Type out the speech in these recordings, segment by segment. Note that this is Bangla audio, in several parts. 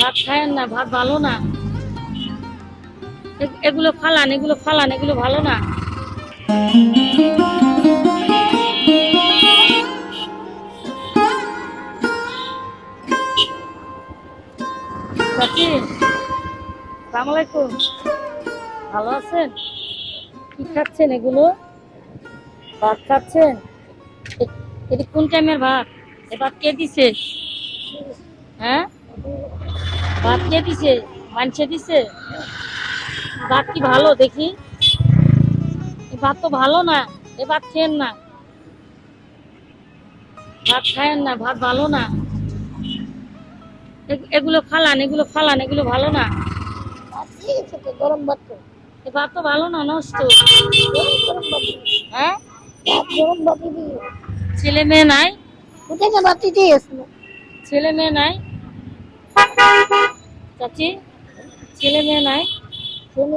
ভাত খায়েন না, ভাত ভালো না। এগুলো ফালান এগুলো ফালান, এগুলো ভালো না। ভালো আছেন? কি খাচ্ছেন এগুলো? ভাত খাচ্ছেন? এটি কোন টাইমের ভাত? এ ভাত কে দিছে? হ্যাঁ? ভাত কে দিছে মানছে দিছে। ভাত কি ভালো দেখি? ভাত তো ভালো না এ ভাত খেয়েন না। ভাত খায়েন না ভাত ভালো না। এগুলো ফালান এগুলো ফালান এগুলো ভালো না। গরম ভাত তো এ ভাত তো ভালো না নষ্ট। হ্যাঁ? গরম ভাত ছেলে মেয়ে নাই? কোথায় না ভাত ছেলে মেয়ে নাই? চাচি, ছেলে মেয়ে নাই। ছেলে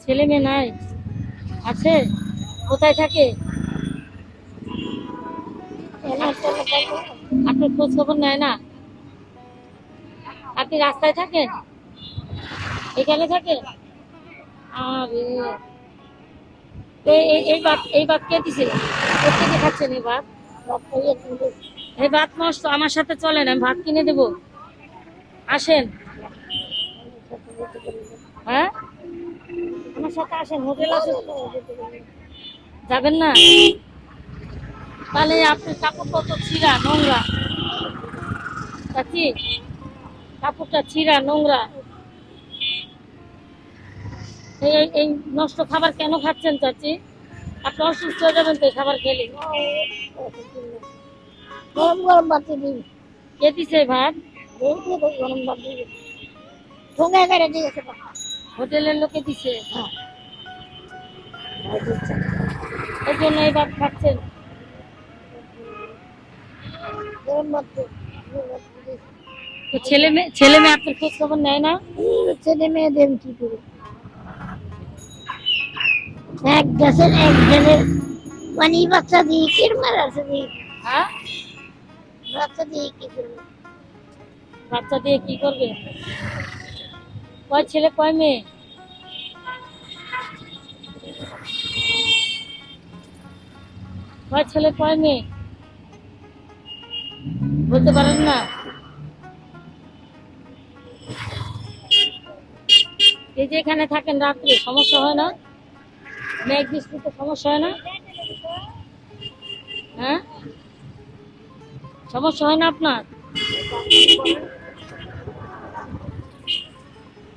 ছেলে মেয়ে নাই। আছে? কোথায় থাকে? আপনার খোঁজ খবর নেয় না? আপনি রাস্তায় থাকেন? এখানে থাকেন? আরে। এই, এই- এই কে দিছে কোথেকে খাচ্ছেন এই ভাত এই ভাত নষ্ট আমার সাথে চলেন, আমি ভাত কিনে দেবো। আসেন। হ্যাঁ? আমার সাথে আসেন, হোটেল আছে। যাবেন না? তাহলে আপনার কাপড় ছিঁড়া, নোংরা। চাচি, কাপড়টা ছিঁড়া, নোংরা। এই নষ্ট খাবার কেন খাচ্ছেন, চাচি? আপনি অসুস্থ হয়ে যাবেন তো খাবার খেলে গরম গরম ভাত দিবি। কে দিছে ভাত? গরম ভাত। দিবি হোটেলের লোকে দিছে। হ্যাঁ। এই জন্য এই ভাত খাচ্ছেন। গরম ভাত ছেলে মেয়ে ছেলে মেয়ে আপনার খোঁজ খবর নেয় না? ছেলে মেয়েদের কি করে এক গাছের এক জনের মানে বাচ্চা দিয়ে কিরমার আছে দিয়ে হ্যাঁ? বাচ্চা দিয়ে কি করবে? বাচ্চা দিয়ে কি করবে? কয় ছেলে কয় মেয়ে? কয় ছেলে কয় মেয়ে? বলতে পারেন না? এই যে এখানে থাকেন রাত্রে সমস্যা হয় না? মেঘ বৃষ্টিতে সমস্যা হয় না? হ্যাঁ? সমস্যা হয় না আপনার?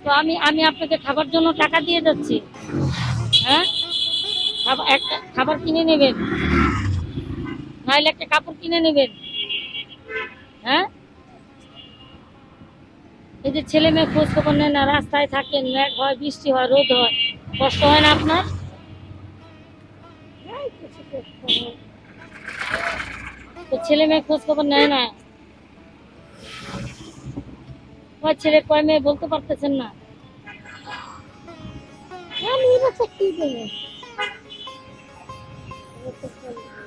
তো আমি আমি আপনাকে খাবার জন্য টাকা দিয়ে যাচ্ছি। হ্যাঁ? একটা খাবার কিনে নেবেন। নাহলে একটা কাপড় কিনে নেবেন। হ্যাঁ? এই যে ছেলে মেয়ে খোঁজ খবর নেন না, রাস্তায় থাকেন, মেঘ হয়, বৃষ্টি হয়, রোদ হয়, কষ্ট হয় না আপনার? তো ছেলে মেয়ে খোঁজ খবর নেয় না। কয় ছেলে কয় মেয়ে বলতে পারতেছেন না।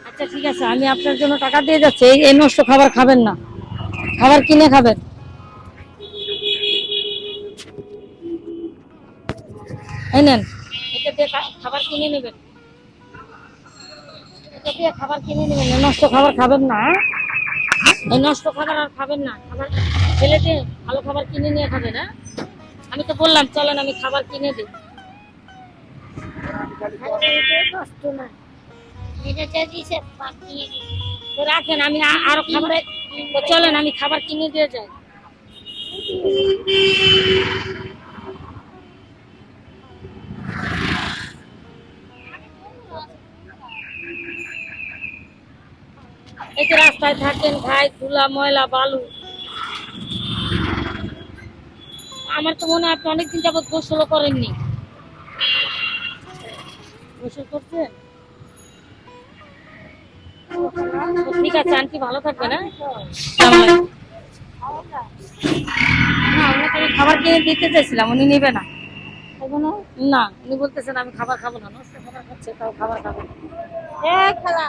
আচ্ছা ঠিক আছে আমি আপনার জন্য টাকা দিয়ে যাচ্ছি। এই নষ্ট খাবার খাবেন না। খাবার কিনে খাবেন। এই নেন। এটা দিয়ে খাবার কিনে নেবেন। দিয়ে খাবার কিনে নেবেন নষ্ট খাবার খাবেন না হ্যাঁ? নষ্ট খাবার আর খাবেন না, খাবার ছেলে ভালো খাবার কিনে নিয়ে খাবেন হ্যাঁ আমি তো বললাম, চলেন আমি খাবার কিনে দিই। না তো রাখেন, আমি আরও খাবার চলেন, আমি খাবার কিনে দিয়ে যাই। রাস্তায় থাকেন খাই ধুলা ময়লা বালু। আমার তো মনে হয় আপনি অনেকদিন যাবত গোসলও করেননি। গোসল করছেন? ঠিক আছে আন্টি ভালো থাকবেন হ্যাঁ? না ওনাকে আমি খাবার কিনে দিতে চাইছিলাম উনি নেবে না। না? উনি বলতেছেন আমি খাবার খাব না। নষ্ট খাবার খাচ্ছে তাও খাবার খাব। খেলা।